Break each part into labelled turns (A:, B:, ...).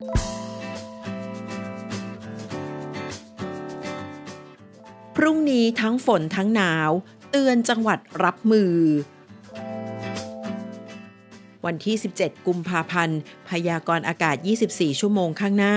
A: พรุ่งนี้ทั้งฝนทั้งหนาว เตือนจังหวัดรับมือ วันที่ 17 กุมภาพันธ์ พยากรณ์อากาศ 24 ชั่วโมงข้างหน้า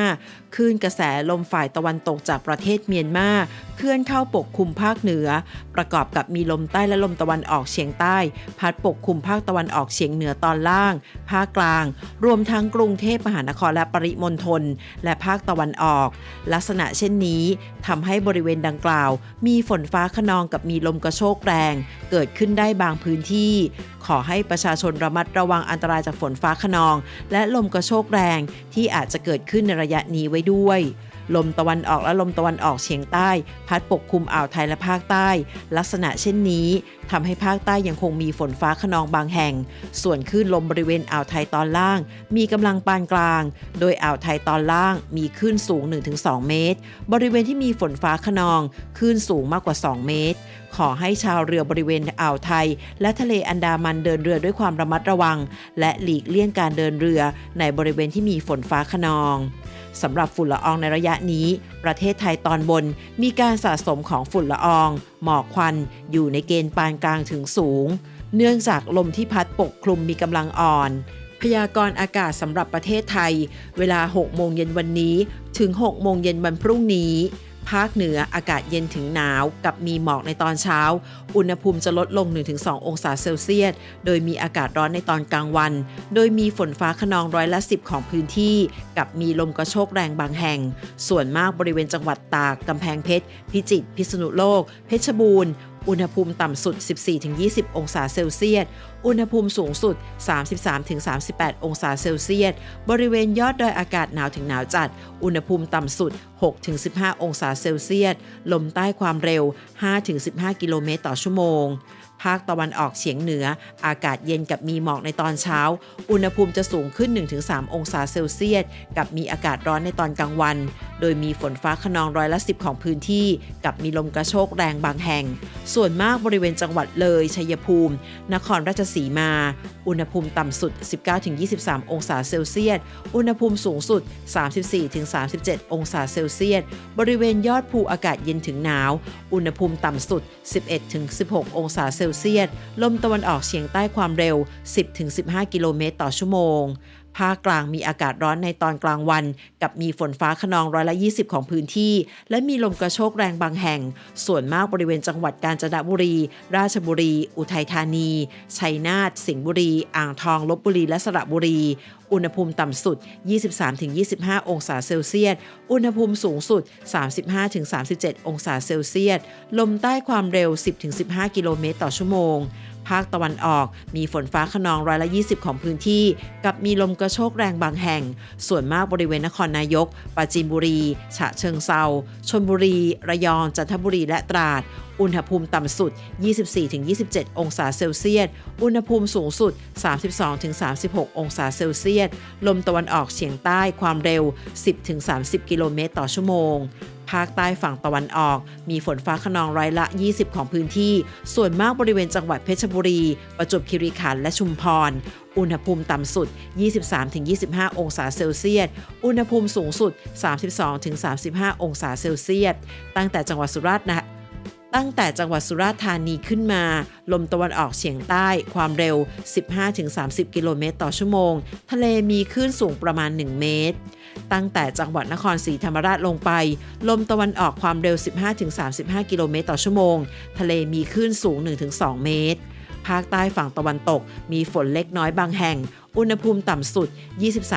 A: คลื่นกระแสลมฝ่ายตะวันตกจากประเทศเมียนมาเคลื่อนเข้าปกคลุมภาคเหนือ ประกอบกับมีลมใต้และลมตะวันออกเฉียงใต้ พัดปกคลุมภาคตะวันออกเฉียงเหนือตอนล่าง ภาคกลาง รวมทั้งกรุงเทพมหานครและปริมณฑลและภาคตะวันออก ลักษณะเช่นนี้ทำให้บริเวณดังกล่าว มีฝนฟ้าขนองกับมีลมกระโชกแรง เกิดขึ้นได้บางพื้นที่ ขอให้ประชาชนระมัดระวังอันตรายจากฝนฟ้าขนอง และลมกระโชกแรงที่อาจจะเกิดขึ้นในระยะนี้ไว้ด้วยลมตะวันออกและลมตะวันออกเฉียงใต้ พัดปกคลุมอ่าวไทยและภาคใต้ ลักษณะเช่นนี้ทำให้ภาคใต้ยังคงมีฝนฟ้าขนองบางแห่ง ส่วนคลื่นลมบริเวณอ่าวไทยตอนล่าง มีกำลังปานกลาง โดยอ่าวไทยตอนล่างมีคลื่นสูง 1-2 เมตร บริเวณที่มีฝนฟ้าขนองคลื่นสูงมากกว่า 2 เมตร ขอให้ชาวเรือบริเวณอ่าวไทย และทะเลอันดามันเดินเรือด้วยความระมัดระวัง และหลีกเลี่ยงการเดินเรือในบริเวณที่มีฝนฟ้าขนองสำหรับฝุ่นละอองในระยะนี้ ประเทศไทยตอนบนมีการสะสมของฝุ่นละออง หมอกควัน อยู่ในเกณฑ์ปานกลางถึงสูง เนื่องจากลมที่พัดปกคลุมมีกำลังอ่อน พยากรณ์อากาศสำหรับประเทศไทย เวลา 6 โมงเย็นวันนี้ ถึง 6 โมงเย็นวันพรุ่งนี้ ภาคเหนืออากาศเย็นถึงหนาวกับมีหมอกในตอนเช้า อุณหภูมิจะลดลง 1-2 องศาเซลเซียส โดยมีอากาศร้อนในตอนกลางวัน โดยมีฝนฟ้าขนองร้อยละ 10 ของพื้นที่ กับมีลมกระโชกแรงบางแห่ง ส่วนมากบริเวณจังหวัดตาก กำแพงเพชร พิจิตร พิษณุโลก เพชรบูรณ์ อุณหภูมิต่ำสุด 14-20 องศาเซลเซียส อุณหภูมิสูงสุด 33-38 องศาเซลเซียส บริเวณยอดดอยอากาศหนาวถึงหนาวจัด อุณหภูมิต่ำสุด 6-15 องศาเซลเซียส ลมใต้ความเร็ว 5-15 กิโลเมตรต่อชั่วโมงภาคตะวันออกเฉียงเหนือ อากาศเย็นกับมีหมอกในตอนเช้า อุณหภูมิจะสูงขึ้น 1-3 องศาเซลเซียส กับมีอากาศร้อนในตอนกลางวัน โดยมีฝนฟ้าขนองร้อยละ 10 ของพื้นที่ กับมีลมกระโชกแรงบางแห่ง ส่วนมากบริเวณจังหวัดเลย ชัยภูมิ นครราชสีมา อุณหภูมิต่ำสุด 19-23 องศาเซลเซียส อุณหภูมิสูงสุด 34-37 องศาเซลเซียส บริเวณยอดภูอากาศเย็นถึงหนาว อุณหภูมิต่ำสุด 11-16 องศาเซลเซียส ลมตะวันออกเฉียงใต้ความเร็ว 10-15 กิโลเมตรต่อชั่วโมง ภาคกลางมีอากาศร้อนในตอนกลางวัน กับมีฝนฟ้าขนองร้อยละ20 ของพื้นที่ และมีลมกระโชกแรงบางแห่ง ส่วนมากบริเวณจังหวัดกาญจนบุรี ราชบุรี อุทัยธานี ชัยนาท สิงห์บุรี อ่างทอง ลบบุรี และสระบุรี อุณหภูมิต่ำสุด 23-25 องศาเซลเซียส อุณหภูมิสูงสุด 35-37 องศาเซลเซียส ลมใต้ความเร็ว 10-15 กิโลเมตรต่อชั่วโมง ภาคตะวันออกมีฝนฟ้าขนองร้อยละ 20 ของพื้นที่ กับมีลมกระโชกแรงบางแห่ง ส่วนมากบริเวณนครนายก ปราจีนบุรี ฉะเชิงเซาชลบุรี ระยอง จันทบุรี และตราด อุณหภูมิต่ำสุด 24-27 องศาเซลเซียส อุณหภูมิสูงสุด 32-36 องศาเซลเซียส ลมตะวันออกเฉียงใต้ความเร็ว 10-30 กิโลเมตรต่อชั่วโมง ภาคใต้ฝั่งตะวันออก มีฝนฟ้าขนองร้อยละ 20 ของพื้นที่ ส่วนมากบริเวณจังหวัดเพชรบุรี ประจวบคีรีขันธ์และชุมพร อุณหภูมิต่ำสุด 23-25 องศาเซลเซียส อุณหภูมิสูงสุด 32-35 องศาเซลเซียส ตั้งแต่จังหวัดสุราษฎร์นะ ตั้งแต่จังหวัดสุราษฎร์ธานีขึ้นมา ลมตะวันออกเฉียงใต้ความเร็ว 15-30 กิโลเมตรต่อชั่วโมง ทะเลมีคลื่นสูงประมาณ 1 เมตร ตั้งแต่จังหวัดนครศรีธรรมราชลงไป ลมตะวันออกความเร็ว 15-35 กิโลเมตรต่อชั่วโมง ทะเลมีคลื่นสูง 1-2 เมตร ภาคใต้ฝั่งตะวันตกมีฝนเล็กน้อยบางแห่ง อุณหภูมิต่ำสุด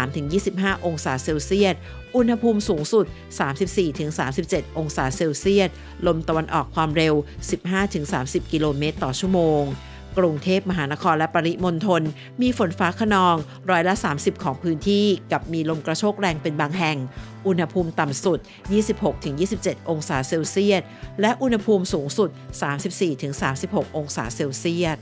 A: 23-25 องศาเซลเซียส อุณหภูมิสูงสุด 34-37 องศาเซลเซียส ลมตะวันออกความเร็ว 15-30 กิโลเมตรต่อชั่วโมงกรุงเทพมหานครและปริมณฑลมีฝนฟ้าขนองร้อยละ 30 ของพื้นที่ กับมีลมกระโชกแรงเป็นบางแห่ง อุณหภูมิต่ำสุด 26-27 องศาเซลเซียส และอุณหภูมิสูงสุด 34-36 องศาเซลเซียส